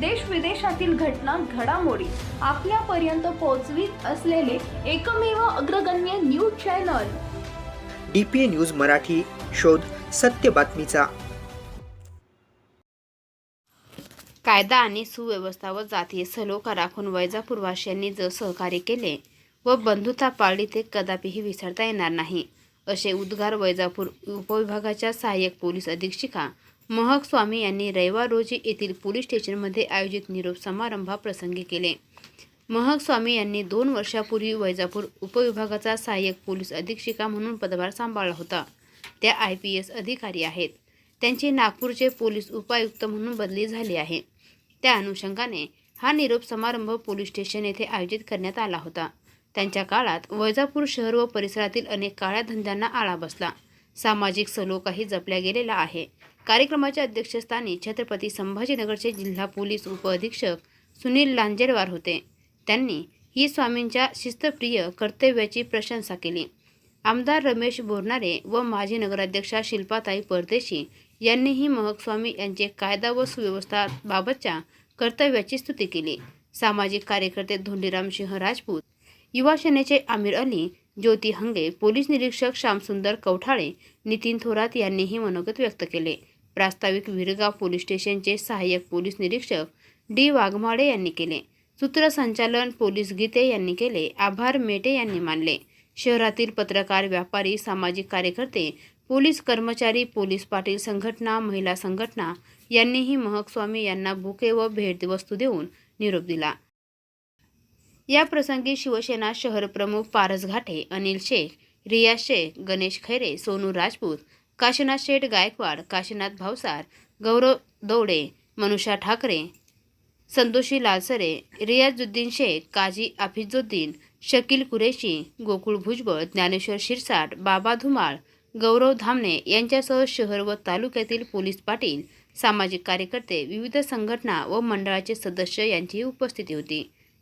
देश विदेशातील घटना घडामोडी आपल्यापर्यंत पोहोचवीत असलेले एकमेव अग्रगण्य news channel. D P A news Marathi शोध सत्य बातमीचा. कायदा आणि सुव्यवस्था व जातीय सलोखा राखून वैजापूरवासियांनी जो सहकार्य केले व बंधुता पाळली ते कदापिही विसरता येणार नाही. असे उद्गार वैजापूर उपविभागाच्या सहाय्यक पोलीस अधीक्षिका महक स्वामी यांनी रविवार रोजी येथील पोलीस स्टेशनमध्ये आयोजित निरोप समारंभाप्रसंगी केले. महक स्वामी यांनी दोन वर्षापूर्वी वैजापूर उपविभागाचा सहाय्यक पोलीस अधीक्षिका म्हणून पदभार सांभाळला होता. त्या आय पी एस अधिकारी आहेत. त्यांची नागपूरचे पोलीस उपायुक्त म्हणून बदली झाली आहे. त्या अनुषंगाने हा निरोप समारंभ पोलीस स्टेशन येथे आयोजित करण्यात आला होता. त्यांच्या काळात वैजापूर शहर व परिसरातील अनेक काळ्या धंद्यांना आळा बसला. सामाजिक सलोखाही जपल्या गेलेला आहे. कार्यक्रमाच्या अध्यक्षस्थानी छत्रपती संभाजीनगरचे जिल्हा पोलीस उपअधीक्षक सुनील लांजेरवार होते. त्यांनी ही स्वामींच्या शिस्तप्रिय कर्तव्याची प्रशंसा केली. आमदार रमेश बोरणारे व माजी नगराध्यक्षा शिल्पाताई परदेशी यांनीही महक स्वामी यांचे कायदा व सुव्यवस्था बाबतच्या कर्तव्याची स्तुती केली. सामाजिक कार्यकर्ते धोंडीराम सिंह राजपूत युवा सेनेचे आमिर अली ज्योती हंगे पोलीस निरीक्षक श्यामसुंदर कवठाळे नितीन थोरात यांनीही मनोगत व्यक्त केले. प्रास्ताविक विरगाव पोलीस स्टेशनचे सहाय्यक पोलीस निरीक्षक डी वाघमाडे यांनी केले. सूत्रसंचालन पोलीस गीते यांनी केले. आभार मेटे यांनी मानले. शहरातील पत्रकार व्यापारी सामाजिक कार्यकर्ते पोलीस कर्मचारी पोलीस पाटील संघटना महिला संघटना यांनीही महकस्वामी यांना बुके व भेटवस्तू देऊन निरोप दिला. या प्रसंगी शिवसेना शहरप्रमुख पारस घाटे अनिल शेख रिया शेख गणेश खैरे सोनू राजपूत काशीनाथ शेठ गायकवाड काशीनाथ भावसार गौरव दौडे मनुषा ठाकरे संतोषी लालसरे रियाजुद्दीन शेख काजी आफिजुद्दीन शकील कुरेशी गोकुळ भुजबळ ज्ञानेश्वर शिरसाट बाबा धुमाळ गौरव धामणे यांच्यासह शहर व तालुक्यातील पोलीस पाटील सामाजिक कार्यकर्ते विविध संघटना व मंडळाचे सदस्य यांची उपस्थिती होती.